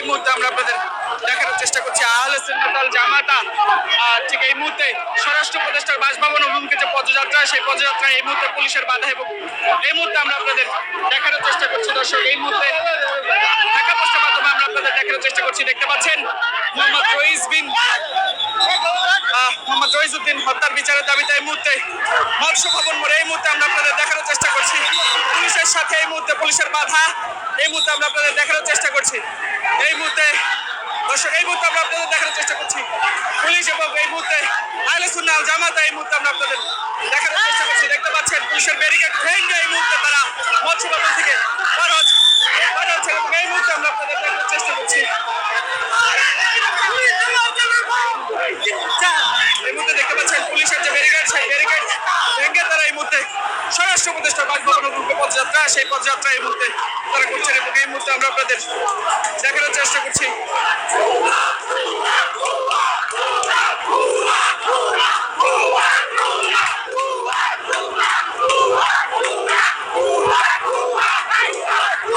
এই মুহূর্তে আমরা আপনাদের দেখানোর চেষ্টা করছি আহলে সুন্নাতাল জামাতা। ঠিক এই মুহূর্তে স্বরাষ্ট্র উপদেষ্টার বাসভবন অভিমুখে যে পদযাত্রা, সেই পদযাত্রা এই মুহূর্তে পুলিশের বাধা এবং এই মুহূর্তে আমরা আপনাদের দেখানোর চেষ্টা করছি। দর্শক, এই মুহূর্তে ঢাকা পোস্টের মাধ্যমে আমরা আপনাদের দেখানোর চেষ্টা করছি। দেখতে পাচ্ছেন মোহাম্মদ রইস বিন মোহাম্মদ রইজুদ্দিন হত্যার বিচারের দাবিতে এই মুহূর্তে মৎস্য ভবন মোড়ে এই মুহূর্তে আমরা আপনাদের দেখানোর চেষ্টা করছি। পুলিশের সাথে এই মুহূর্তে পুলিশের বাধা, এই মুহূর্তে আমরা আপনাদের দেখানোর চেষ্টা করছি। দর্শক, এই মুহূর্তে আমরা আপনাদের দেখানোর চেষ্টা করছি। পুলিশ এবং এই মুহূর্তে আহলে সুন্নাহ আল জামাতা, এই মুহূর্তে আমরা আপনাদের দেখানোর চেষ্টা করছি। দেখতে পাচ্ছেন, পুলিশের ব্যারিকেড ভেঙে এই মুহূর্তে তারা মৎস্য ভবন থেকে পার হচ্ছে এবং এই মুহূর্তে আমরা আপনাদের দেখানোর চেষ্টা করছি। এই মুহূর্তে দেখতে পাচ্ছেন, পুলিশের যে ব্যারিকেড, সেই ব্যারিকেড ভেঙে তারা এই মুহূর্তে স্বরাষ্ট্র উপদেষ্টা বাসভবন গ্রুপে পদযাত্রা, সেই পদযাত্রা এই মুহূর্তে তারা করছেন আমরা আপনাদের দেখানোর চেষ্টা করছি।